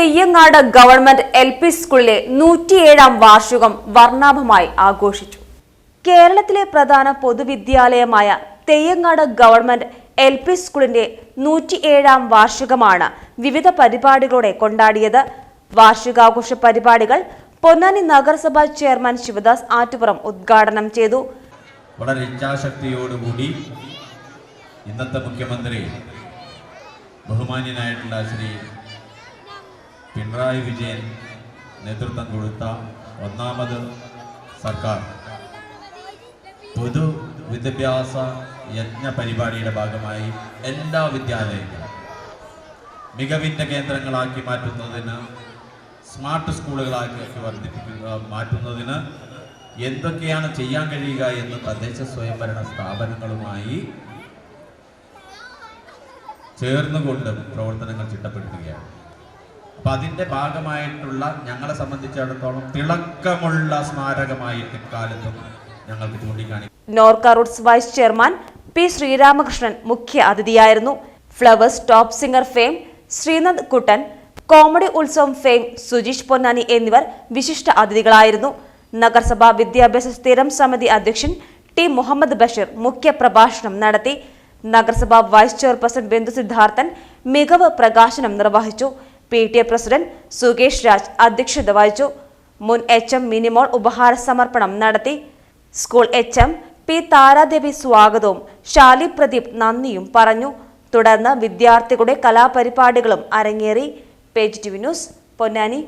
Theyyangad government L P സ്കൂളിലെ നൂറ്റിയേഴാം വാർഷികം വർണാഭമായി ആഘോഷിച്ചു. കേരളത്തിലെ പ്രധാന പൊതുവിദ്യാലയമായ തെയ്യങ്ങാട് ഗവൺമെന്റ് എൽ പി സ്കൂളിന്റെ നൂറ്റിയേഴാം വാർഷികമാണ് വിവിധ പരിപാടികളോടെ കൊണ്ടാടിയത്. വാർഷികാഘോഷ പരിപാടികൾ പൊന്നാനി നഗരസഭാ ചെയർമാൻ ശിവദാസ് ആറ്റുപുറം ഉദ്ഘാടനം ചെയ്തു. വളരെ ഇച്ഛാശക്തിയോടുകൂടി ഇന്നത്തെ മുഖ്യമന്ത്രി ബഹുമാന്യനായിട്ടുള്ള ശ്രീ പിണറായി വിജയൻ നേതൃത്വം കൊടുത്ത ഒന്നാമത് സർക്കാർ. പൊതു വിദ്യാഭ്യാസ യജ്ഞ പരിപാടിയുടെ ഭാഗമായി എല്ലാ വിദ്യാലയങ്ങളും മികവിന്റെ കേന്ദ്രങ്ങളാക്കി മാറ്റുന്നതിന് സ്മാർട്ട് സ്കൂളുകളാക്കി വർദ്ധിപ്പിക്കുക മാറ്റുന്നതിന് എന്തൊക്കെയാണ് ചെയ്യാൻ കഴിയുക എന്ന് തദ്ദേശ സ്വയംഭരണ സ്ഥാപനങ്ങളുമായി ചേർന്നുകൊണ്ട് പ്രവർത്തനങ്ങൾ ചിട്ടപ്പെടുത്തുകയാണ്. അപ്പം അതിന്റെ ഭാഗമായിട്ടുള്ള ഞങ്ങളെ സംബന്ധിച്ചിടത്തോളം തിളക്കമുള്ള സ്മാരകമായിട്ട് കാലത്തും ഞങ്ങൾക്ക് ചൂണ്ടിക്കാണിക്കും Norka roots vice chairman P Sreeramakrishnan മുഖ്യ അതിഥിയായിരുന്നു. Flowers top singer fame Sreenand Kuttan comedy Utsavam fame Sujeesh Ponnani എന്നിവർ വിശിഷ്ട അതിഥികളായിരുന്നു. നഗരസഭാ വിദ്യാഭ്യാസ സ്ഥിരം സമിതി അധ്യക്ഷൻ ടി മുഹമ്മദ് ബഷീർ മുഖ്യ പ്രഭാഷണം നടത്തി. നഗരസഭാ വൈസ് ചെയർപേഴ്സൺ ബിന്ദു സിദ്ധാർത്ഥൻ മികവ് പ്രകാശനം നിർവഹിച്ചു. P T A president Sukesh Raj അധ്യക്ഷത വഹിച്ചു. മുൻ എച്ച് എം മിനിമോൾ ഉപഹാര സമർപ്പണം നടത്തി. School H M P Taradevi സ്വാഗതവും ഷാലി പ്രദീപ് നന്ദിയും പറഞ്ഞു. തുടർന്ന് വിദ്യാർത്ഥികളുടെ കലാപരിപാടികളും അരങ്ങേറി. Page T news Ponnani.